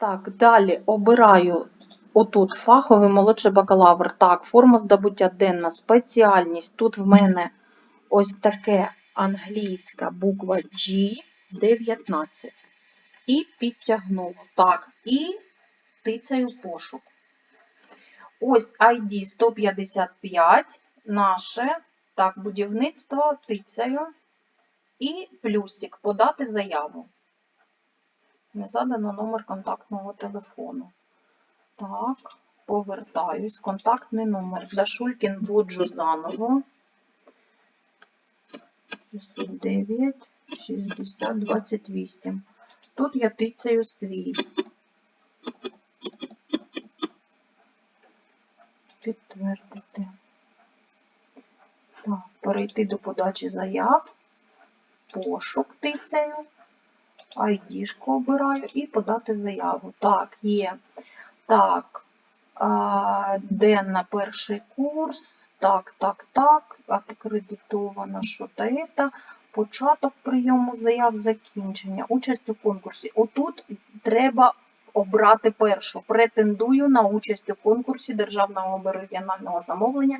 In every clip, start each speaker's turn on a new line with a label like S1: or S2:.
S1: Так, далі обираю отут фаховий молодший бакалавр. Так, форма здобуття денна, спеціальність. Тут в мене ось таке англійська буква G 19. І підтягнула. Так, і тицяю пошук. Ось ID 155, наше, так, будівництво, тицяю. І плюсик подати заяву. Не задано номер контактного телефону. Так, повертаюсь. Контактний номер. Дашулькін вводжу заново. 609 60 28. Тут я тицяю свій. Підтвердити. Так, перейти до подачі заяв. Пошук тицяю. ID-шку обираю і подати заяву. Так, є. Так, денна перший курс. Так, так, так. Акредитована що та. Початок прийому заяв, закінчення. Участь у конкурсі. Отут треба обрати першу. Претендую на участь у конкурсі державного регіонального замовлення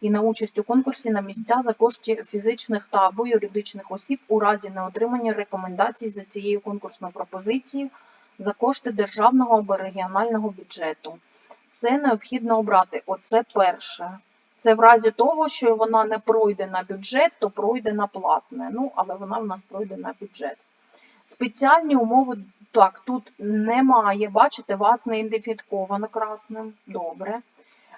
S1: і на участь у конкурсі на місця за кошти фізичних та або юридичних осіб у разі неотримання рекомендацій за цією конкурсною пропозицією за кошти державного або регіонального бюджету. Це необхідно обрати. Оце перше. Це в разі того, що вона не пройде на бюджет, то пройде на платне. Ну, але вона в нас пройде на бюджет. Спеціальні умови, так, тут немає, бачите, вас не ідентифіковано красним. Добре.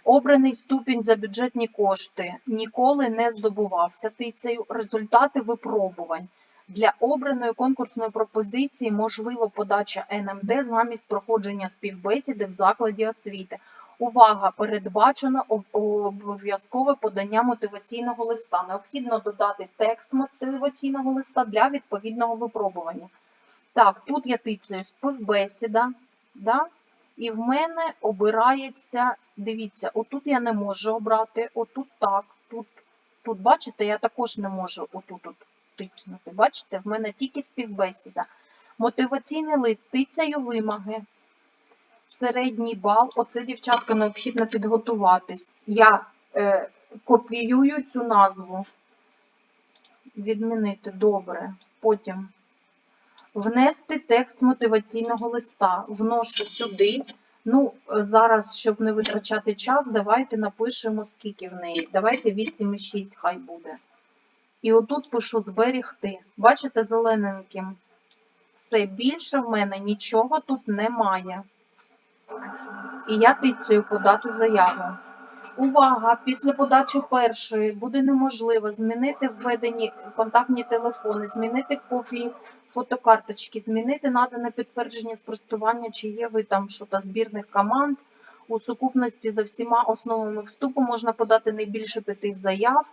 S1: Обраний ступінь за бюджетні кошти ніколи не здобувався тицею. Результати випробувань. Для обраної конкурсної пропозиції можливо подача НМД замість проходження співбесіди в закладі освіти. Увага! Передбачено обов'язкове подання мотиваційного листа. Необхідно додати текст мотиваційного листа для відповідного випробування. Так, тут я тицею співбесіда. Да? І в мене обирається, дивіться, отут я не можу обрати, отут так, тут, тут, бачите, я також не можу отут от тицнути. Бачите, в мене тільки співбесіда. Мотиваційний лист, тицяю вимоги. Середній бал, оце, дівчатка, необхідно підготуватись. Я е, копіюю цю назву. Відмінити, добре. Потім внести текст мотиваційного листа. Вношу сюди. Ну, зараз, щоб не витрачати час, давайте напишемо, скільки в неї. Давайте 8,6 хай буде. І отут пишу зберігти. Бачите, зелененьким. Все більше в мене нічого тут немає. І я тицею подати заяву. Увага! Після подачі першої буде неможливо змінити введені контактні телефони, змінити копії фотокарточки, змінити надане підтвердження спростування, чи є ви там що збірних команд. У сукупності за всіма основами вступу можна подати не більше п'яти заяв.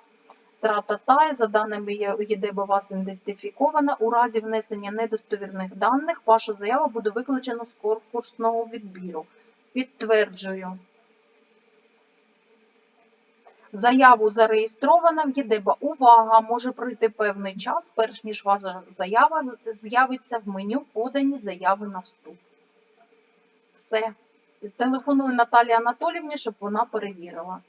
S1: Тра-та-та, за даними Є- ЄДЕБ вас ідентифікована. У разі внесення недостовірних даних ваша заява буде виключена з конкурсного відбіру. Підтверджую. Заяву зареєстрована в ЄДЕБА. Увага! Може пройти певний час, перш ніж ваша заява з'явиться в меню подані заяви на вступ. Все. Телефоную Наталії Анатолівні, щоб вона перевірила.